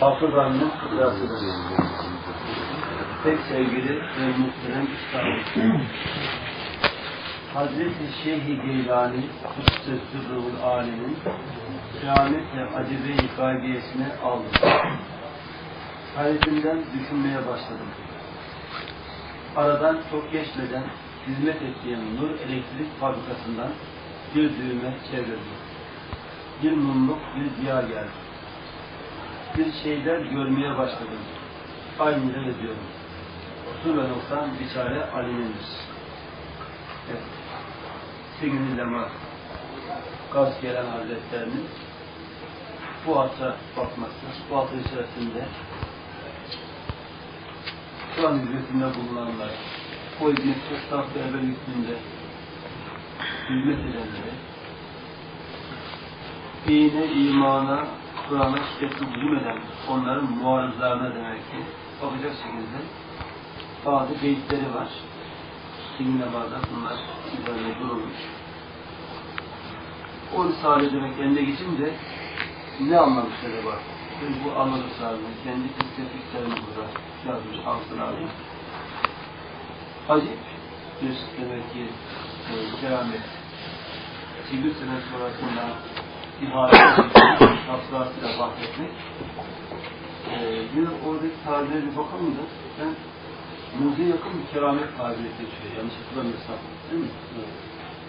Hafız annem kıbrasıdır. Pek sevgili ve muhterem İslam. Hazreti Şeyh-i Geylani, Sırrul Alemin, kıyamet ve acebe-i gaybiyesini aldım. Hayretimden düşünmeye başladım. Aradan çok geçmeden hizmet ettiğim Nur Elektrik Fabrikası'ndan bir düğme çevirdim. Bir mumluk, bir ziya geldi. Bir şeyler görmeye başladım. Aynı yazıyorum. Su ve noksan biçare Ali'nindir. Evet. Signi Gaz gelen Hazretlerinin bu asra bakması, bu asır içerisinde şu an hizmetinde bulunanlar, o hizmette saf ve evvel hükmünde hizmet edenlere, dine, imana, Kur'an'a şiddetli hücum eden onların muarızlarına demek ki bakacak şekilde bazı beyitleri var. Kiminle bazen bunlar üzerine durulmuş. O Risale demek eline geçince ne anlamış acaba? Şimdi bu anladık Risale'nin kendi istatistiklerini burada yazmış Ansın abi. Acip bir demek ki e, keramet. Çiğdür sene sonrasında ibadet tafsilatıyla bahsetmek. Ee, bir oradaki tabire bir bakalım da ben mucize yakın bir keramet tabiri geçiyor. Yanlış hatırlamıyorsam. Değil mi? Evet.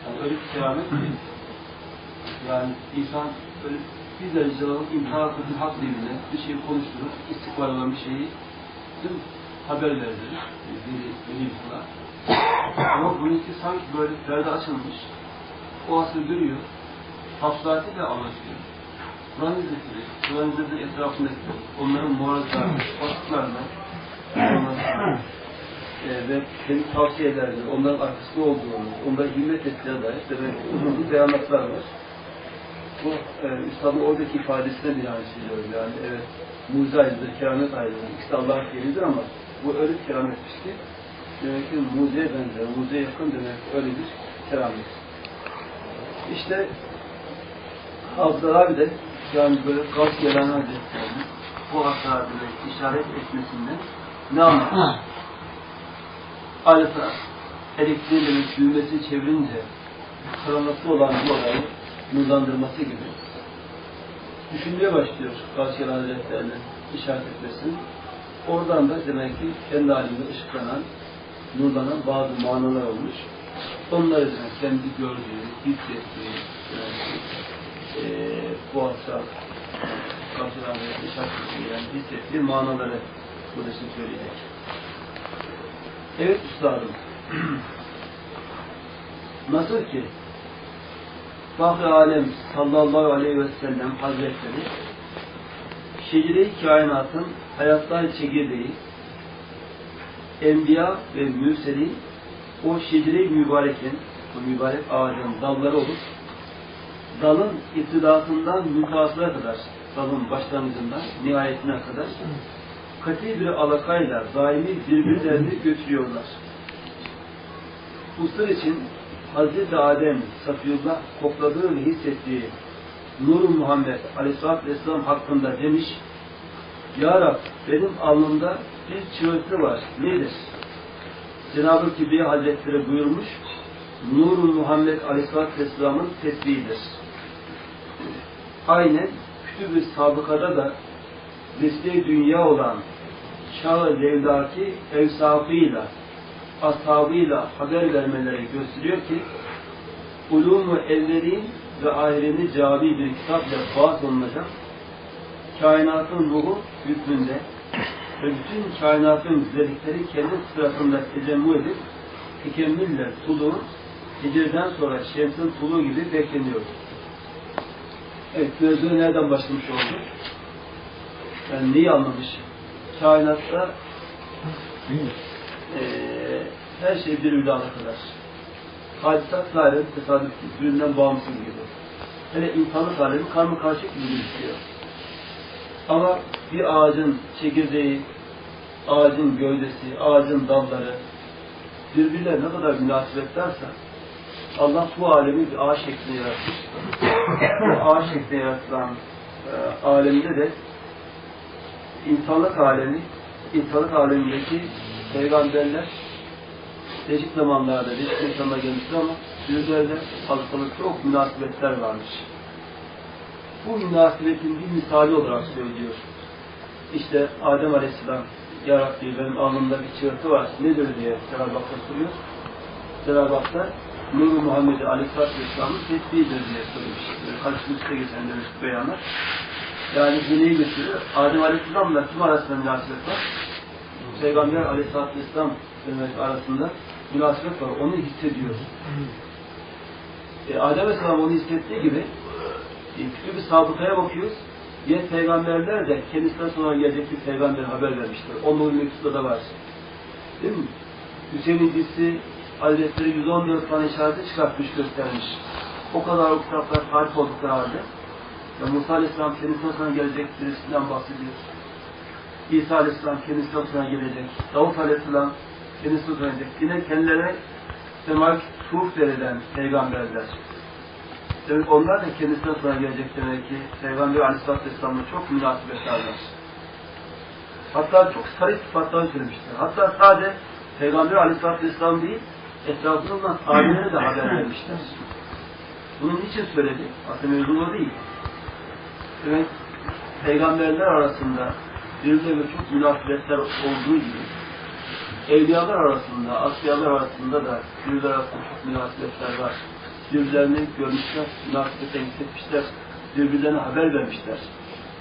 Yani öyle bir keramet ki yani insan böyle bir derece alıp kızın hak dilinde bir şeyi konuşturur, istikbal olan bir şeyi değil mi? haber verdirir. Biri kula. Ama bununki sanki böyle perde açılmış. O asıl görüyor. Tafsilatıyla anlaşıyor. Kur'an izletileri, Kur'an izletileri etrafındaki onların muarazlarını, vasıflarını, onların e, ve kendi tavsiyelerini, onların arkasında olduğunu, onlara himmet ettiğine dair demek uzun beyanatlar var. Bu e, Üstad'ın oradaki ifadesine bir aynı. Yani evet, mucize ayrıdır, keramet ayrıdır. İkisi de Allah'ın fiilidir ama bu öyle bir kerametmiş ki demek ki mucizeye benzer, mucizeye yakın demek öyle bir keramet. İşte Hafızlar abi de yani böyle gaz gelen hazretlerinin bu asarda işaret etmesinden ne anlar? Adeta elektriğin demek düğmesi çevirince karanlıkta olan bu olayı nurlandırması gibi düşünmeye başlıyor gaz gelen hazretlerinin işaret etmesini. Oradan da demek ki kendi halinde ışıklanan, nurlanan bazı manalar olmuş. Onları demek kendi gördüğü, hissettiği, bu akşam karşıdan ve şarkısını yani hissettiği manaları burada şimdi söyleyecek. Evet üstadım. Nasıl ki Fahri Alem sallallahu aleyhi ve sellem hazretleri şecere-i kainatın hayatlar çekirdeği enbiya ve mürselin o şecere-i mübarekin o mübarek ağacın dalları olup dalın iptidatından mütasına kadar, dalın başlangıcından nihayetine kadar kati bir alakayla daimi birbirlerini götürüyorlar. Sır için Hazreti Adem Safiyullah kokladığı ve hissettiği Nur Muhammed Aleyhisselatü Vesselam hakkında demiş Ya Rab benim alnımda bir çığırtı var. Nedir? Cenab-ı Kibriye Hazretleri buyurmuş Nur Muhammed Aleyhisselatü Vesselam'ın tesbihidir aynen kütüb-ü sabıkada da nesli dünya olan çağ levdaki evsafıyla, ashabıyla haber vermeleri gösteriyor ki ulum-u evvelin ve ahirini cabi bir kitapla vaat olunacak kainatın ruhu hükmünde ve bütün kainatın güzellikleri kendi sırasında tecemmü edip tekemmülle tuluğun hicreden sonra şemsin tuluğu gibi bekleniyor. Evet, gözlüğü nereden başlamış oldu? Yani neyi anlamış? Kainatta e, her şey birbirine alakadar. Hadisat alem tesadüf birbirinden bağımsız gibi. Hele insanlık alemi karma karışık gibi gözüküyor. Ama bir ağacın çekirdeği, ağacın gövdesi, ağacın dalları birbirine ne kadar münasebetlerse Allah bu alemi bir ağaç şeklinde yaratmış. bu ağaç şeklinde yaratılan e, aleminde de insanlık alemi, insanlık alemindeki peygamberler değişik zamanlarda değişik insanlar gelmiştir ama birbirlerine hastalık çok münasebetler varmış. Bu münasebetin bir misali olarak söylüyor. İşte Adem Aleyhisselam Ya Rabbi benim alnımda bir çığırtı var. Nedir diye Cenab-ı Hak'ta soruyor. Cenab-ı Hak da Nur-u Muhammed Aleyhisselatü Vesselam'ın tesbihidir diye söylemiş. Böyle Karşımızda geçen demiş beyanlar. Yani bu neyi gösteriyor? Adem Aleyhisselam'la kim arasında münasebet var? Peygamber Aleyhisselatü Vesselam arasında münasebet var. Onu hissediyor. E, Adem Aleyhisselam onu hissettiği gibi e, küçük bir sabıkaya bakıyoruz. Diğer peygamberler de kendisinden sonra gelecek bir peygamber haber vermiştir. Onun mektupta da var. Değil mi? Hüseyin'in dizisi Hazretleri 114 tane işareti çıkartmış göstermiş. O kadar o kitaplar tarif oldukları halde ve Musa Aleyhisselam kendisinden sonra gelecek birisinden bahsediyor. İsa Aleyhisselam kendisinden sonra gelecek. Davut Aleyhisselam kendisinden sonra gelecek. Yine kendilerine demek suhuf verilen peygamberler. Demek onlar da kendisinden sonra gelecek demek ki Peygamber Aleyhisselatü Vesselam'la çok münasebetler var. Hatta çok sarı sıfatlar söylemişler. Hatta sadece Peygamber Aleyhisselatü Vesselam değil, etrafında bulunan sahabeleri de haber vermişler. Bunun için söyledi. Aslında mevzu değil. Demek peygamberler arasında birbirine çok münasebetler olduğu gibi evliyalar arasında, asyalar arasında da birbirler arasında çok münasebetler var. Birbirlerini görmüşler, münasebete hissetmişler, birbirlerine haber vermişler.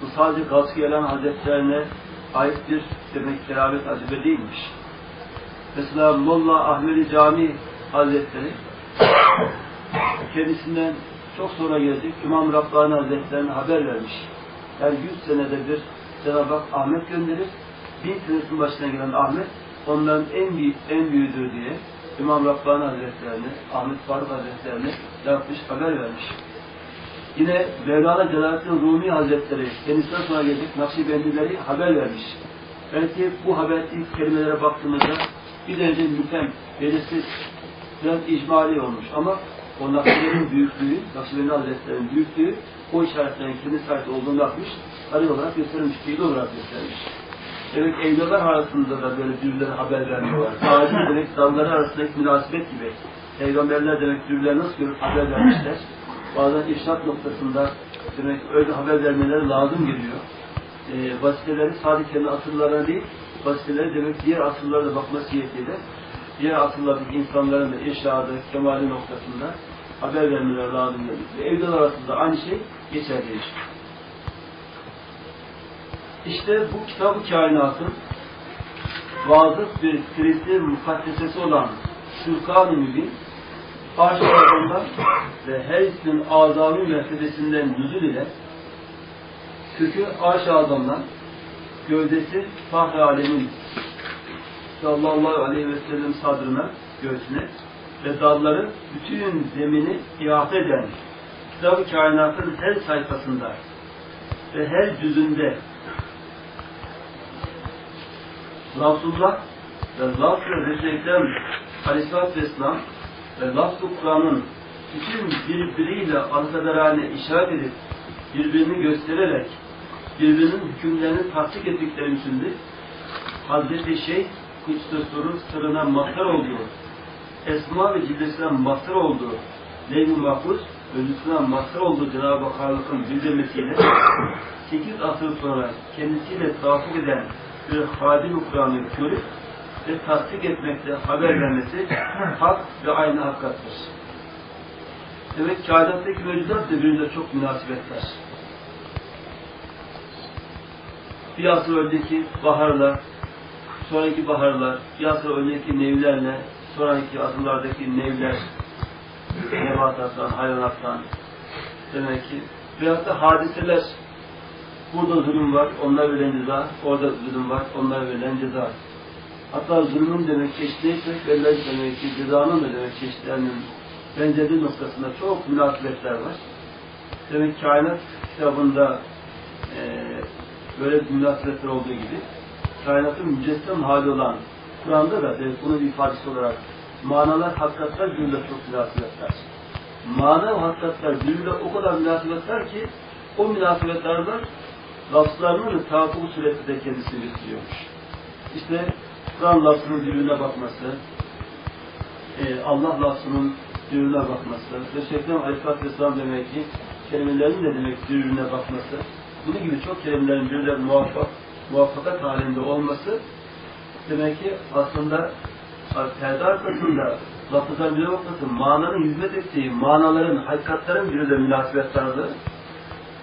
Bu sadece Gazı gelen Hazretlerine ait bir demek keramet acibe değilmiş. Mesela Molla Ahmedi Cami Hazretleri kendisinden çok sonra gelecek İmam Rabbani Hazretlerine haber vermiş. Yani 100 senede bir Cenab-ı Hak Ahmet gönderir. Bin senesinin başına gelen Ahmet onların en büyük, en büyüğüdür diye İmam Rabbani Hazretlerine, Ahmet Faruk Hazretlerine yapmış, haber vermiş. Yine Mevlana Celaleddin Rumi Hazretleri kendisinden sonra gelecek Nakşibendileri haber vermiş. Belki bu haber ilk kelimelere baktığımızda bir derece mütem, belirsiz, biraz icmali olmuş ama o Nakşibendi'nin büyüklüğü, Nakşibendi Hazretleri'nin büyüklüğü o işaretlerin kendi sahip olduğunu yapmış, tarih olarak göstermiş, fiil olarak göstermiş. Demek evliyalar arasında da böyle birbirlerine haber vermiyorlar. Sadece demek dalları arasındaki münasebet gibi. Peygamberler demek birbirlerine nasıl görüp haber vermişler. Bazen irşat noktasında demek öyle haber vermeleri lazım geliyor. E, vasileleri sadece kendi asıllarına değil, vasileleri demek diğer asıllara da bakma niyetiyle diğer asıllardaki insanların da irşadı, kemali noktasında haber vermeleri lazım geliyor. Ve evliyalar arasında aynı şey geçerli işte. İşte bu kitabı kainatın vazıf bir kilitli mukaddesesi olan Furkan-ı Mübin karşılarından ve her ismin azami mertebesinden nüzul ile kökü arş adamdan gövdesi fahr alemin sallallahu aleyhi ve sellem sadrına göğsüne ve dalları bütün zemini ihate eden kitabı kainatın her sayfasında ve her cüzünde lafzullah ve lafz-ı Resulü'den Aleyhisselatü Vesselam ve lafz-ı Kur'an'ın bütün birbiriyle arkadarane işaret edip birbirini göstererek birbirinin hükümlerini tasdik ettikleri içindir. Hazreti Şeyh Kutsus'un sırrına mazhar olduğu, esma ve cillesine mazhar olduğu, Leyl-i Mahfuz özüsüne mazhar olduğu Cenab-ı Hakk'ın bildirmesiyle 8 asır sonra kendisiyle tavafuk eden bir hadim Kur'an'ı görüp ve tasdik etmekle haber vermesi hak ve aynı hakikattır. Demek kainattaki mevcudat da birbirine çok münasebetler. Bir asır önceki baharla, sonraki baharlar, bir asır önceki nevlerle, sonraki asırlardaki nevler, nebatattan, hayvanattan, demek ki veyahut da hadiseler Burada zulüm var, onlar verilen ceza. Orada zulüm var, onlar verilen ceza. Hatta zulmün demek çeşitliyse, verilen demek ki cezanın da demek çeşitlerinin benzerliği noktasında çok münasebetler var. Demek kainat kitabında e, böyle münasebetler olduğu gibi kainatın mücessem hali olan Kur'an'da da demek bunun ifadesi olarak manalar, hakikatler birbirine çok münasebetler. Mana ve hakikatler birbirine o kadar münasebetler ki o münasebetlerde lafzlarının tahakkuk sureti de kendisini gösteriyormuş. İşte Kur'an lafzının birbirine bakması, e, Allah lafzının birbirine bakması, Resulullah Aleyhisselatü Vesselam demek ki kelimelerin de demek birbirine bakması, bunun gibi çok kelimelerin birbirine muvaffak, muvaffakat halinde olması demek ki aslında perde arkasında lafızların bir bakması, mananın hizmet ettiği manaların, hakikatlerin birbirine münasebetlerdir.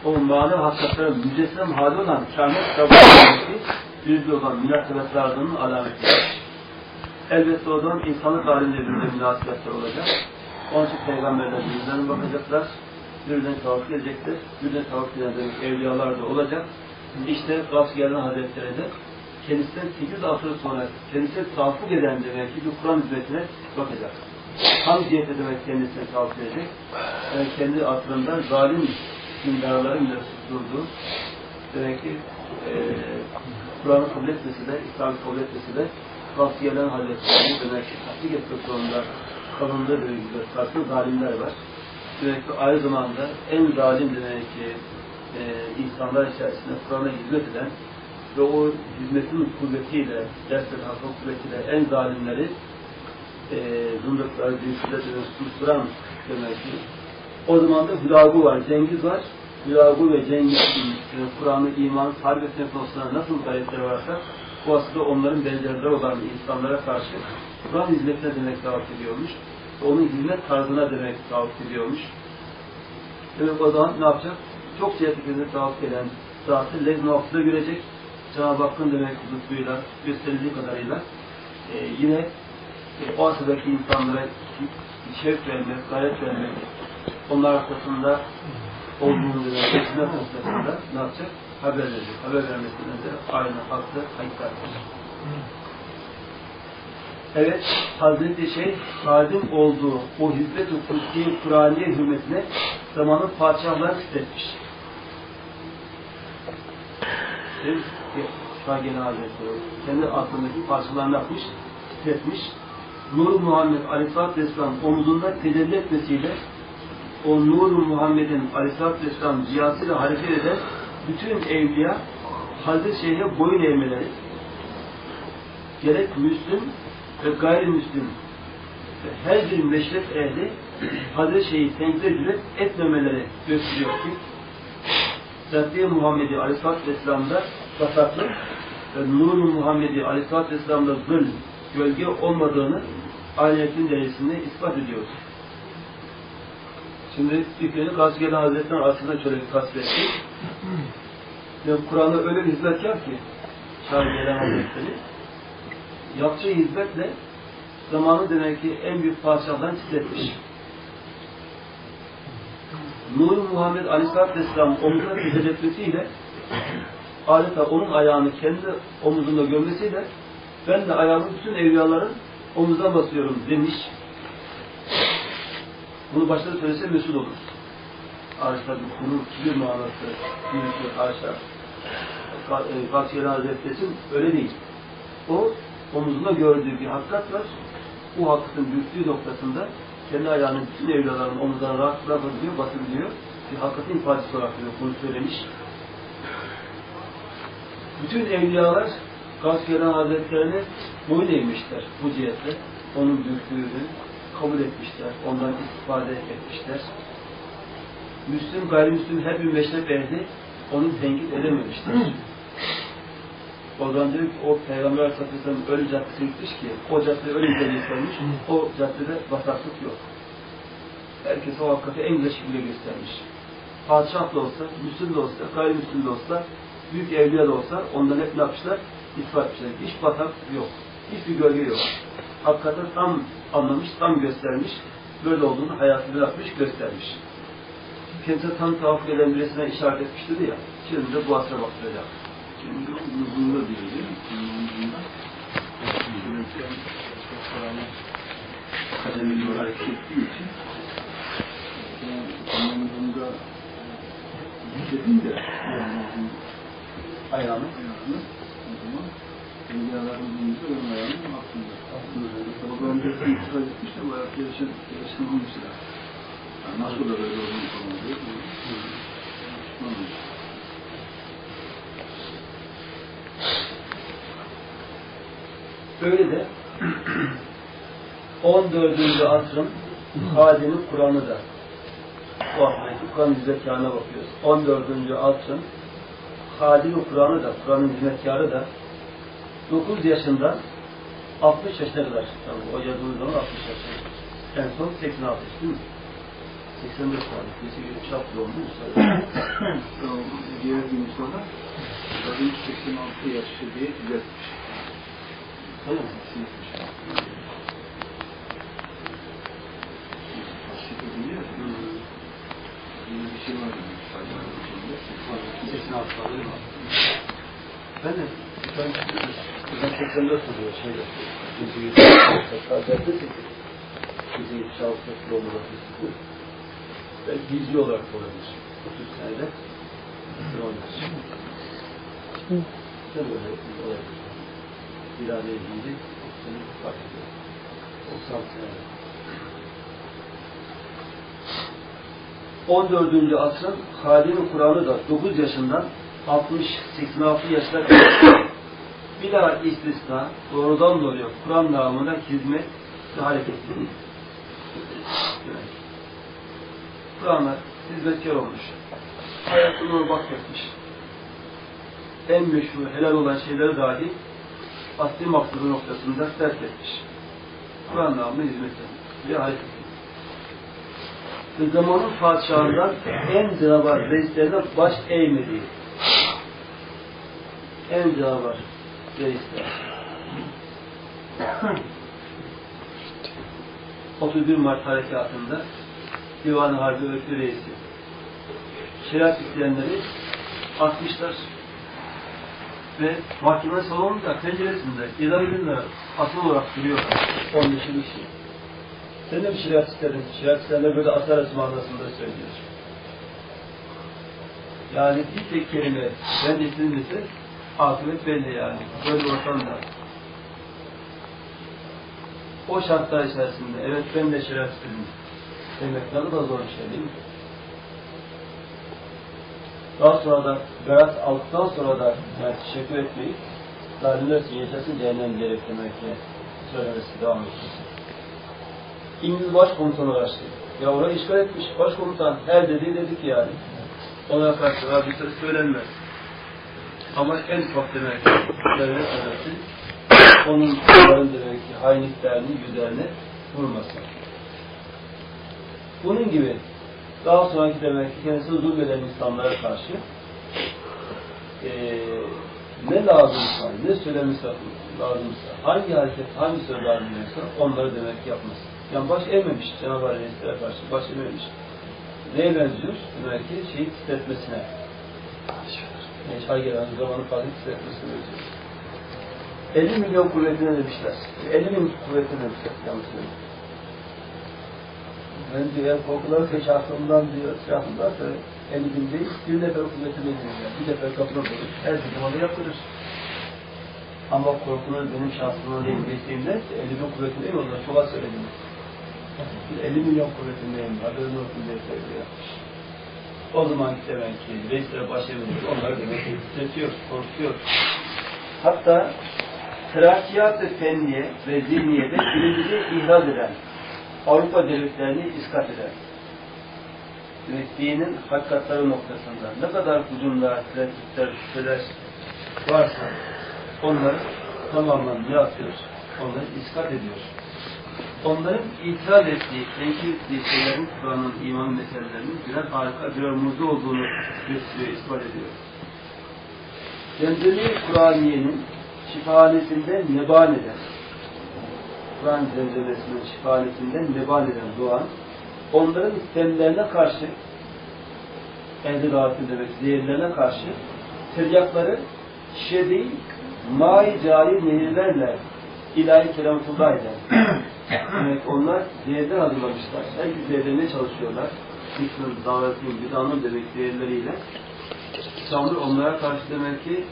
O mana hakikatlerin mücessem hali olan kâhmet kitabındaki birbirine olan münasebetlerinin alametidir. Elbette o zaman insanlık halinde birbirine münasebetler olacak. Onun için peygamberler birbirlerine bakacaklar. Birbirine tavuk edecektir. Birbirine tavuk eden evliyalar da olacak. İşte Gafs Gelen Hazretleri de kendisinden 8 asır sonra kendisine tahakkuk eden demek ki Kur'an hizmetine bakacak. Tam cihete demek kendisine tahakkuk edecek. Yani kendi asrında zalim dindarların bile susturduğu demek ki e, Kur'an'ı kabul etmesi de, İslam'ı kabul etmesi de tavsiyelen hallettiğini demek ki tatbik etmek zorunda kalındığı bir farklı zalimler var. Ki aynı zamanda en zalim demek ki e, insanlar içerisinde Kur'an'a hizmet eden ve o hizmetin kuvvetiyle, dersler hakkın kuvvetiyle en zalimleri e, zındıkları, cinsleri susturan demek ki. O zaman da Hülagu var, Cengiz var. Hülagu ve Cengiz e, Kur'an'ı, iman, harbi konusunda nasıl gayretleri varsa bu aslında onların benzerleri olan insanlara karşı Kur'an hizmetine demek davet ediyormuş. Onun hizmet tarzına demek davet ediyormuş. Demek o zaman ne yapacak? Çok cihetliklerine davet eden zatı lezn hafıza görecek. Cenab-ı Hakk'ın demek lütfuyla, gösterildiği kadarıyla e, yine e, o asırdaki insanlara şevk vermek, gayret vermek, onlar arkasında olduğunu demek, hizmet noktasında ne yapacak? Haber verecek. Haber vermesinde de aynı haklı hakikattir. Evet, Hazreti Şeyh salim olduğu o hizmet-i kutsi Kur'aniye hürmetine zamanın padişahları titretmiş. Şageni Hazretleri kendi aklındaki parçalarını yapmış, titretmiş. Nur Muhammed Aleyhisselatü Vesselam omuzunda tecelli etmesiyle o Nur Muhammed'in Aleyhisselatü Vesselam ziyasıyla hareket eden bütün evliya Hazreti Şeyh'e boyun eğmeleri gerek Müslüm ve gayrimüslim her bir meşref ehli Hazreti Şeyh'i tenkide cüret etmemeleri gösteriyor ki Zat-ı Muhammedi Aleyhisselatü Vesselam'da basaklık ve Nur-u Muhammedi Aleyhisselatü Vesselam'da zıl, gölge olmadığını ayetin derecesinde ispat ediyoruz. Şimdi Fikri'ni Gazgeli Hazretleri'nin arasında şöyle bir tasvir etti. Yani Kur'an'a öyle bir hizmetkar ki Şahri Hazretleri yaptığı hizmetle zamanı demek ki en büyük padişahdan titretmiş. Nur Muhammed Aleyhisselatü Vesselam omuzuna titretmesiyle adeta onun ayağını kendi omuzunda gömmesiyle ben de ayağımı bütün evliyaların omuzuna basıyorum demiş. Bunu başta söylese mesul olur. Arşa bir gurur, kibir manası, büyüklük, arşa. Fatih'in Hazretleri'nin öyle değil. O omuzunda gördüğü bir hakikat var. Bu hakikatin büyüklüğü noktasında kendi ayağının bütün evliyaların omuzlarına rahat bırakabiliyor, basabiliyor. Bir hakikatin ifadesi olarak diyor, bunu söylemiş. Bütün evliyalar Gazkeren Hazretlerine boyun eğmişler bu cihetle. Onun büyüklüğünü kabul etmişler, ondan istifade etmişler. Müslüm, gayrimüslim her bir meşrep ehli onu tenkit edememiştir. O zaman ki o Peygamber Aleyhisselam öyle caddesi gitmiş ki o cadde öyle güzel göstermiş, o caddede bataklık yok. Herkes o hakikati en güzel şekilde göstermiş. Padişah da olsa, Müslüm de olsa, gayrimüslim de olsa, büyük evliya da olsa ondan hep ne yapmışlar? İspat etmişler. Hiç batak yok. Hiçbir gölge yok. Hakikaten tam anlamış, tam göstermiş. Böyle olduğunu hayatını yapmış, göstermiş. Kendisine tam tavaf eden birisine işaret etmişti ya. Şimdi de bu asra baktıracak. Şimdi uzunluğunda diyor değil mi? Uzunluğunda. Kademeli olarak ettiği için uzunluğunda dediğinde yani ayağını ayağını o zaman Evliyaların bulunduğu ön ayağının aklında. Aklında. O zaman bir şey itiraz etmiş de bu ayak gelişen, geliştirmemişler. Yani nasıl da böyle olduğunu falan diyor. Osmanlı. Öyle de 14. asrın Hadi'nin Kur'an'ı da haftaki Kur'an hizmetkarına bakıyoruz. 14. asrın Hadi'nin Kur'an'ı da, Kur'an'ın hizmetkarı da 9 yaşında 60 yaşına kadar. Tabii o yazıldığı zaman 60 yaşında. En son 86 değil mi? 84 tane. Birisi 76 doğumlu mu? Diğer sonra kadın 86 yaşı diye düzeltmiş. Ben de ben, ben 84 oluyor şeyde. Bizi 86 Bizi 76 doğumlu bakıyorsunuz. Ben gizli olarak olabilir. 30 senede. Olmaz. Sen böyle olabilir. İrade edildi. Seni fark ediyor. 96 senede. 14. asrın Halim Kur'an'ı da 9 yaşından 60-86 yaşına kadar bir daha istisna doğrudan doğruya Kur'an namına hizmet ve. Evet. Kur'an'a hizmetkar olmuş. Hayatını vakfetmiş. En meşhur, helal olan şeyleri dahi asli maksadı noktasında terk etmiş. Kur'an namına hizmet etmiş. Ve hareketlilik ve zamanın padişahından en canavar reislerine baş eğmediği. En canavar reisler. 31 Mart harekatında Divan-ı Harbi Örgütü Reisi. Şeriat isteyenleri atmışlar ve mahkeme salonunda penceresinde idam günler asıl olarak duruyorlar. 10 yaşında şey. Sen de mi? Şeriat isteyenler böyle asar manasında söylüyor. Yani bir tek kelime ben dese akıbet belli yani. Böyle ortamda. O şartlar içerisinde evet ben de istedim demek ne kadar zor bir şey değil mi? Daha sonra da berat aldıktan sonra da yani teşekkür etmeyi için yaşasın cehennem gerek demek ki söylemesi devam etmesi. İngiliz başkomutanı karşı. Ya orayı işgal etmiş başkomutan her dediği dedik yani. Ona karşı daha bir söz söylenmez. Ama en ufak demek devlet arası onun onların demek ki hainliklerini yüzlerine vurmasın. Bunun gibi daha sonraki demek ki kendisine zulmeden insanlara karşı eee ne lazımsa, ne söylemesi lazımsa, hangi hareket, hangi söz lazımsa onları demek yapması. Yani baş eğmemiş Cenab-ı Reislere karşı, baş eğmemiş. Neye benziyor? Demek ki şeyi titretmesine. Çay gelen zamanı fazla titretmesine benziyor. 50 milyon kuvvetine demişler. 50 bin kuvvetine demişler. Yanlış. Ben diyor korkuları peş aklımdan diyor, silahımdan sonra 50 bin değil, bir defa kuvvetine diyor. Yani. Bir defa kapına koyup her zaman onu yaptırır. Ama korkunun benim şansımdan değil, geçtiğimde 50 bin kuvvetindeyim, o zaman çok az söyledim. 50 milyon kuvvetindeyim, haberin olsun diye söylüyor. O zaman demek ki reislere başlayabilir, onları demek ki titretiyor, korkutuyor. Hatta terakiyat-ı fenniye ve zihniyede birinciliği ihraz eden, Avrupa devletlerini iskat eder. Dinin hakikatları noktasında ne kadar hücumlar, tereddütler, şüpheler varsa onları tamamen ne yapıyor? Onları iskat ediyor. Onların itiraz ettiği, tenkit ettiği şeylerin Kur'an'ın iman meselelerinin birer harika, birer mucize olduğunu gösteriyor, ispat ediyor. Zemzemi Kur'aniye'nin şifahanesinden neban eden, Kur'an zemzemesinin şifahanesinden neban eden doğan, onların sistemlerine karşı, elde dağıtı demek, zehirlerine karşı, teryakları şişe değil, mai cari nehirlerle ilahi kelametullah eder. Demek onlar zehirden hazırlamışlar. Herkes zehirlemeye çalışıyorlar. Hikmın, davetin, gıdanın demek zehirleriyle. Tanrı onlara karşı demek ki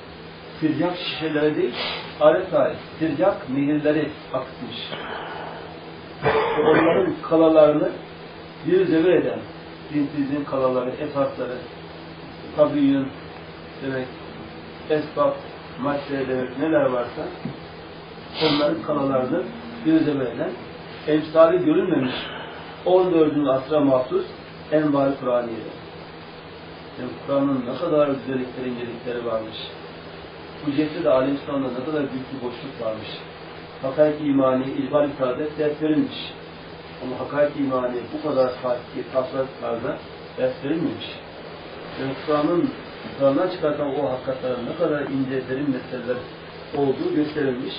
sircak şişelere değil, adeta sircak nehirleri akıtmış. Onların kalalarını bir zevir eden, dinsizliğin kalaları, esasları, tabiyyün demek, esbab, madde demek neler varsa onların kanalarını göze verilen, emsali görülmemiş 14. asra mahsus envar Kur'aniye'de. Yani Kur'an'ın ne kadar güzellikleri, incelikleri varmış. Bu cihette de Aleyhisselam'da ne kadar büyük bir boşluk varmış. Hakaik imani, ilbal ifade ders verilmiş. Ama hakaik imani bu kadar fatih, tasarruflarda ders verilmemiş. Yani Kur'an'ın Kur'an'dan çıkartan o hakikatlerin ne kadar ince, derin meseleler olduğu gösterilmiş.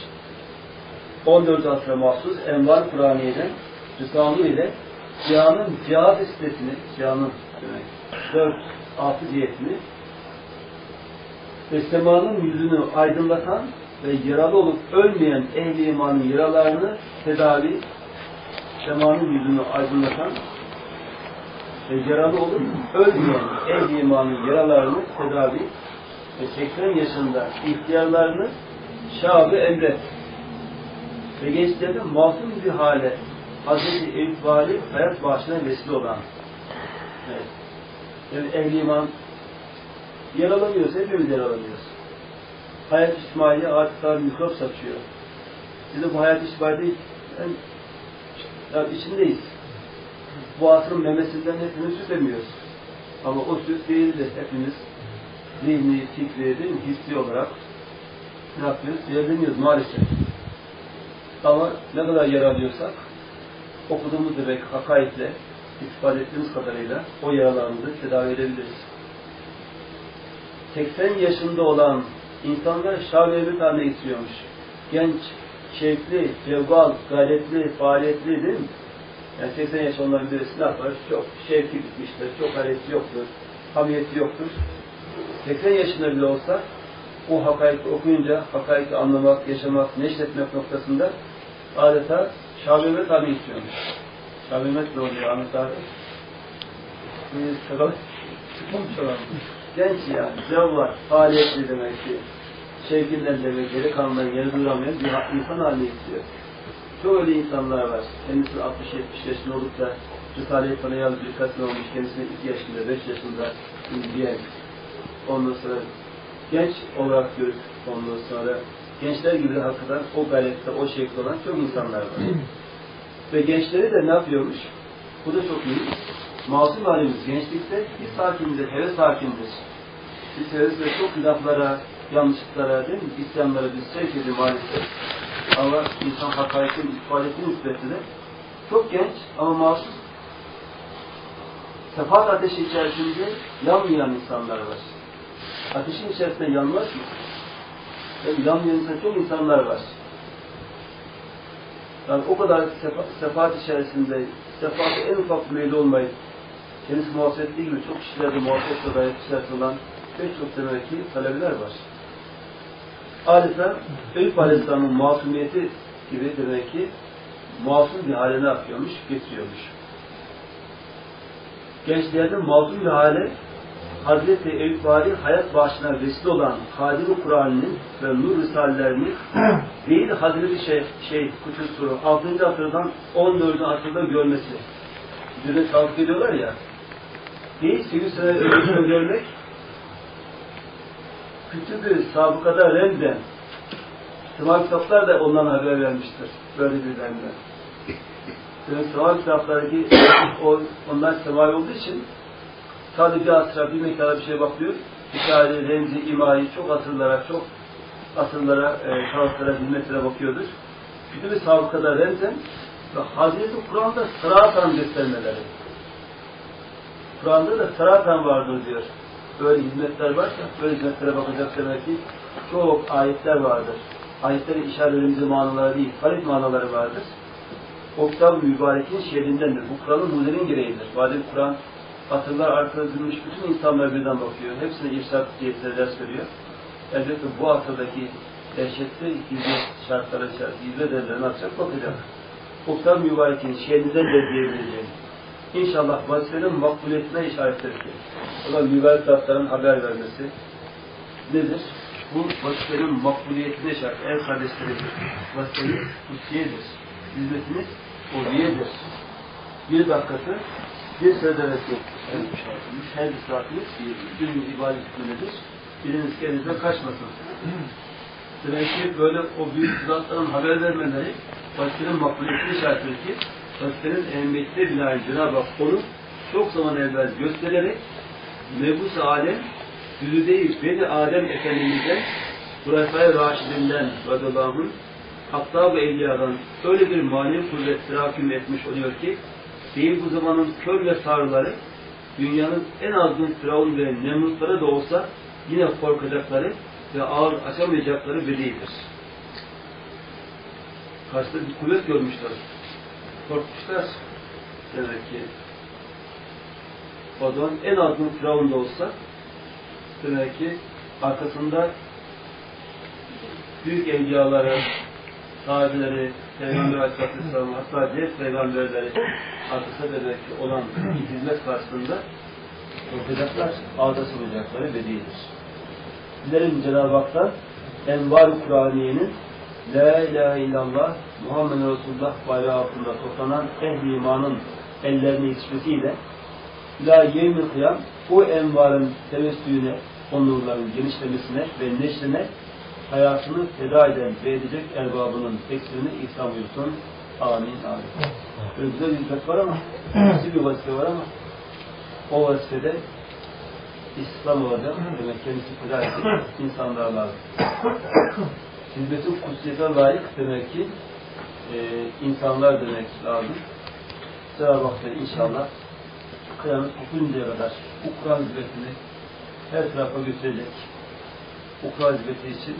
14 asra mahsus Envar Kur'aniye'den Rısanı ile Cihan'ın cihat sitesini, Cihan'ın demek, 4 altı cihetini ve semanın yüzünü aydınlatan ve yaralı olup ölmeyen ehli imanın yaralarını tedavi, semanın yüzünü aydınlatan ve yaralı olup ölmeyen ehli imanın yaralarını tedavi ve 80 yaşında ihtiyarlarını şahı emret ve gençlerin masum bir hale Hazreti Eyüp Vali hayat bağışına vesile olan evet. Yani ehli iman yaralanıyorsa hepimiz yaralanıyoruz. Hayat İsmail'e artıklar mikrop saçıyor. Biz de bu hayat İsmail'de yani, yani içindeyiz. Bu asrın memesinden hepimiz süt emiyoruz. Ama o süt değildir. Hepimiz zihni, fikri, değil mi? hissi olarak ne yapıyoruz? Zehirleniyoruz maalesef. Ama ne kadar yaralıyorsak okuduğumuz demek hakaikle istifade ettiğimiz kadarıyla o yaralarımızı tedavi edebiliriz. 80 yaşında olan insanlar şahı tane istiyormuş. Genç, şevkli, cevval, gayretli, faaliyetli değil mi? Yani 80 yaş onların birisi ne yapar? Çok şevki bitmiştir, çok hareketi yoktur, hamiyeti yoktur. 80 yaşında bile olsa o hakaiki okuyunca hakaiki anlamak, yaşamak, neşretmek noktasında adeta Şabimet tabi istiyormuş. Şabimet ne oluyor? Bir sakal çıkmamış olan. Genç ya, cevval, faaliyetli demek ki. Şevkinden demek geri kanından geri duramayan bir insan haline istiyor. Çok öyle insanlar var. Kendisi 60-70 yaşında olup da Risale-i Tanıyalı bir kadın olmuş, kendisine 2 yaşında, 5 yaşında diyen. Ondan sonra genç olarak görüp ondan sonra gençler gibi de hakikaten o gayrette, o şekilde olan çok insanlar var. Ve gençleri de ne yapıyormuş? Bu da çok iyi. Masum halimiz gençlikte biz sakindir, heves hakimdir. Biz hevesle çok günahlara, yanlışlıklara, değil mi? İsyanlara biz sevk ediyor maalesef. Ama insan hakikatin ifadesinin nispetinde çok genç ama masum. Sefaat ateşi içerisinde yanmayan insanlar var. Ateşin içerisinde yanmaz mı? Yani yanmayan insan çok insanlar var. Yani o kadar sefa, sefaat içerisinde, sefaatı en ufak bile olmayıp, kendisi muhasebe ettiği gibi çok kişilerde muhasebe gayet içerisinde olan pek çok demek ki talebeler var. Adeta Eyüp Aleyhisselam'ın masumiyeti gibi demek ki masum bir hale ne yapıyormuş? Getiriyormuş. Gençlerden masum bir hale Hazreti Eyüp Vali hayat bağışına vesile olan Hadim-i Kur'an'ın ve Nur Risalelerinin değil Hazreti şey, şey Kutusu 6. asırdan 14. asırda görmesi. Bize tavsiye ediyorlar ya. Değil 8 sene öncesinde görmek kütübü sabıkada remden Sema kitaplar da ondan haber vermiştir. Böyle bir remden. Demek sema kitaplardaki o, onlar semai olduğu için sadece bir asra, bir miktara bir şey bakıyor. İşare, remzi, imai çok asırlara, çok asırlara, e, şahıslara, hizmetlere bakıyordur. Kütüb-i sabıkada remzen ve Hazreti Kur'an'da sıratan göstermeleri. Kur'an'da da sıratan vardır diyor. Böyle hizmetler varsa, böyle hizmetlere bakacak demek ki çok ayetler vardır. Ayetlerin işaretlerimizi manaları değil, garip manaları vardır. O kitab mübarekin şerrindendir. Bu Kur'an'ın muzenin gereğidir. Madem Kur'an asırlar arkada durmuş bütün insanlar birden bakıyor. Hepsine irşat cihetine ders veriyor. Elbette bu asırdaki dehşetli hizmet içerisinde hizmet ederlerine atacak bakacak. O kitap mübarekin şerrinden de diyebileceğim. İnşallah vazifenin makbuliyetine işaret eder. O da mübarek zatların haber vermesi nedir? Bu vazifenin makbuliyetine işaret. El kardeşlerim, vazifeniz kutsiyedir. Hizmetiniz ulviyedir. Bir dakikası bir şartımız. Her bir saatimiz günün ibadet günüdür. Biriniz kendinize kaçmasın. Demek ki böyle o büyük zatların haber vermeleri vakitlerin makbuliyetini işarettir ki vakitlerin ehemmiyetine binaen Cenab-ı Hak onu çok zaman evvel göstererek mebus alem yüzü değil Beni Adem Efendimiz'den Burafay Raşidinden radıyallahu hatta bu evliyadan öyle bir manevi kuvvet teraküm etmiş oluyor ki değil bu zamanın kör ve sarıları dünyanın en azgın Firavun ve Nemrutlara da olsa yine korkacakları ve ağır açamayacakları bedidir. Karşıda bir kuvvet görmüşler. Korkmuşlar. Demek ki o zaman en azgın Firavun da olsa demek ki arkasında büyük evliyaları, sahabeleri, Peygamber Aleyhisselam, hatta diğer peygamberleri arkasında demek ki olan hizmet karşısında korkacaklar, ağda sıvayacakları bedidir. Dilerim Cenab-ı Hak'tan Envar-ı Kur'aniye'nin La ilahe illallah Muhammed Resulullah bayrağı altında toplanan ehl-i imanın ellerine yetişmesiyle La yevmi kıyam bu envarın tevessüyüne, o nurların genişlemesine ve neşrine hayatını feda eden ve edecek erbabının eksirini ihsan buyursun. Amin. Amin. Böyle güzel bir hizmet var ama, güzel bir vazife var ama o vazifede İslam olacak. Demek kendisi feda edecek insanlar lazım. Hizmetin kutsiyetine layık demek ki e, insanlar demek lazım. Cenab-ı Hak inşallah kıyamet kopuncaya kadar bu hizmetini her tarafa götürecek. Bu hizmeti için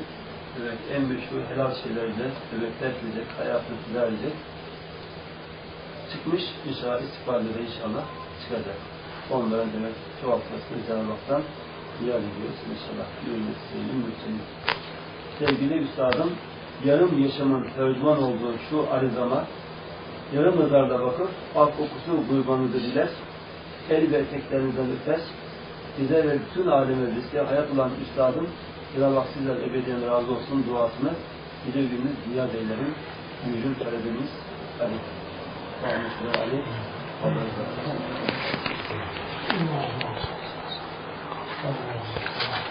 demek en meşhur helal şeylerle demek terk edecek, hayatını feda edecek. Çıkmış inşallah istikbalde de inşallah çıkacak. Onların demek çoğaltmasını Cenab-ı Hak'tan niyaz ediyoruz inşallah. Yürümesi, yürümesi sevgili üstadım yarım yaşamın tercüman olduğu şu arizama yarım nazarla bakıp ak kokusu duymanızı diler. El ve eteklerinizden öper. Bize ve bütün aleme riske hayat olan üstadım Cenab-ı Hak sizler ebediyen razı olsun duasını gece gündüz dünya eylerim. Mücüm talebimiz Ali. Ali. Allah'a emanet olun.